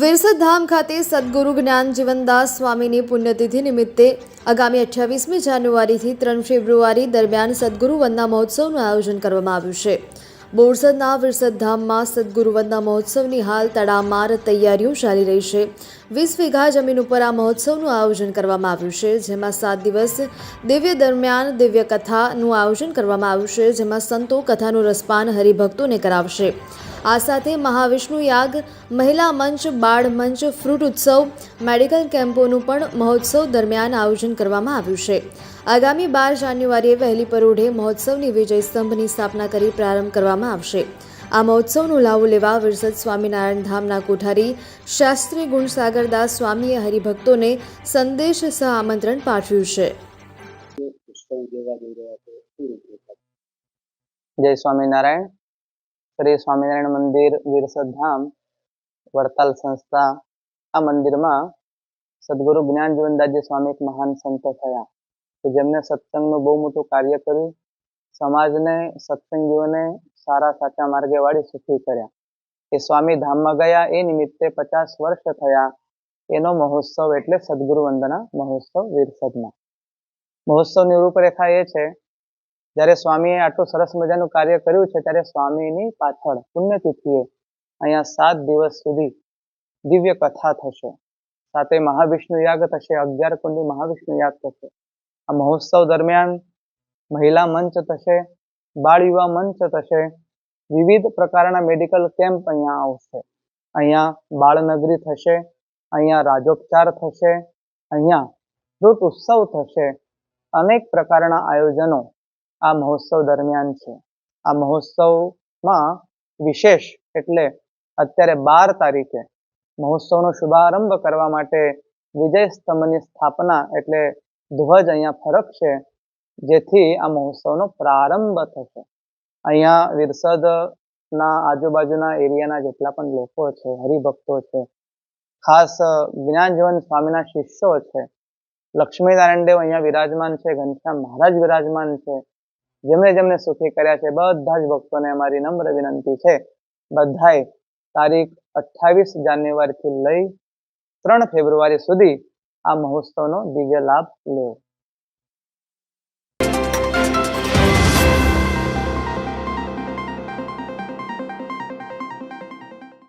વિરસદ ધામ ખાતે સદગુરુ જ્ઞાન જીવનદાસ સ્વામીની પુણ્યતિથિ નિમિત્તે આગામી અઠ્યાવીસમી જાન્યુઆરીથી ત્રણ ફેબ્રુઆરી દરમિયાન સદગુરુ વંદના મહોત્સવનું આયોજન કરવામાં આવ્યું છે. બોરસદના વિરસદ ધામમાં સદગુરુ વંદના મહોત્સવની હાલ તડામાર તૈયારીઓ ચાલી રહી છે. વીસ વીઘા જમીન ઉપર આ મહોત્સવનું આયોજન કરવામાં આવ્યું છે, જેમાં સાત દિવસ દિવ્ય દરમિયાન દિવ્ય કથાનું આયોજન કરવામાં આવ્યું છે, જેમાં સંતો કથાનું રસપાન હરિભક્તોને કરાવશે. આ સાથે મહાવિષ્ણુ યાગ, મહિલા મંચ, બાળ મંચ, ફ્રૂટ ઉત્સવ, મેડિકલ કેમ્પોનું પણ મહોત્સવ દરમિયાન આયોજન કરવામાં આવ્યું છે. આગામી બાર જાન્યુઆરીએ વહેલી પરોઢે મહોત્સવની વિજય સ્તંભની સ્થાપના કરી પ્રારંભ કરવામાં આવશે. આ મહોત્સવનો લાવો લેવા વિરસદ સ્વામિનારાયણ ધામના કોઠારી શાસ્ત્રી ગુણસાગરદાસ સ્વામીએ હરિભક્તોને સંદેશ સહ આમંત્રણ પાઠવ્યું છે. જય સ્વામિનારાયણ. શ્રી સ્વામિનારાયણ મંદિર વિરસદ ધામ વડતાલ સંસ્થા આ મંદિરમાં સદગુરુ જ્ઞાન જીવનદાસજી સ્વામી એક મહાન સંતો થયા કે જેમને સત્સંગનું બહુ મોટું કાર્ય કર્યું સમાજને સત્સંગીઓને સારા સાચા માર્ગે વાળી સુખી કર્યા એ સ્વામી ધામમાં ગયા એ નિમિત્તે પચાસ વર્ષ થયા એનો મહોત્સવ એટલે સદગુરુ વંદના મહોત્સવ વિરસદમાં મહોત્સવની રૂપરેખા એ છે જ્યારે સ્વામીએ આટલું સરસ મજાનું કાર્ય કર્યું છે, ત્યારે સ્વામીની પાછળ પુણ્યતિથિએ અહીંયા સાત દિવસ સુધી દિવ્ય કથા થશે. સાથે મહાવિષ્ણુ યાગ થશે, અગિયાર કુંડી મહાવિષ્ણુ યાગ થશે. આ મહોત્સવ દરમિયાન મહિલા મંચ થશે, બાળ યુવા મંચ થશે, વિવિધ પ્રકારના મેડિકલ કેમ્પ અહીંયા આવશે. અહીંયા બાળનગરી થશે, અહીંયા રાજોપચાર થશે, અહીંયા ફ્રૂટ ઉત્સવ થશે. અનેક પ્રકારના આયોજનો આ મહોત્સવ દરમિયાન છે. આ મહોત્સવમાં વિશેષ એટલે અત્યારે બાર તારીખે મહોત્સવનો શુભારંભ કરવા માટે વિજય સ્તંભની સ્થાપના એટલે ધ્વજ અહીંયા ફરકશે, જેથી આ મહોત્સવનો પ્રારંભ થશે. અહીંયા વિરસદના આજુબાજુના એરિયાના જેટલા પણ લોકો છે, હરિભક્તો છે, ખાસ જ્ઞાનજીવન સ્વામીના શિષ્યો છે. લક્ષ્મીનારાયણ દેવ અહીંયા વિરાજમાન છે, ઘનશ્યામ મહારાજ વિરાજમાન છે. જેમણે જેમને સુખી કર્યા છે, બધા જ ભક્તોને અમારી નમ્ર વિનંતી છે. બધાએ તારીખ અઠ્ઠાવીસ જાન્યુઆરીથી લઈ ત્રણ ફેબ્રુઆરી સુધી આ મહોત્સવનો દિવ્ય લાભ લેવો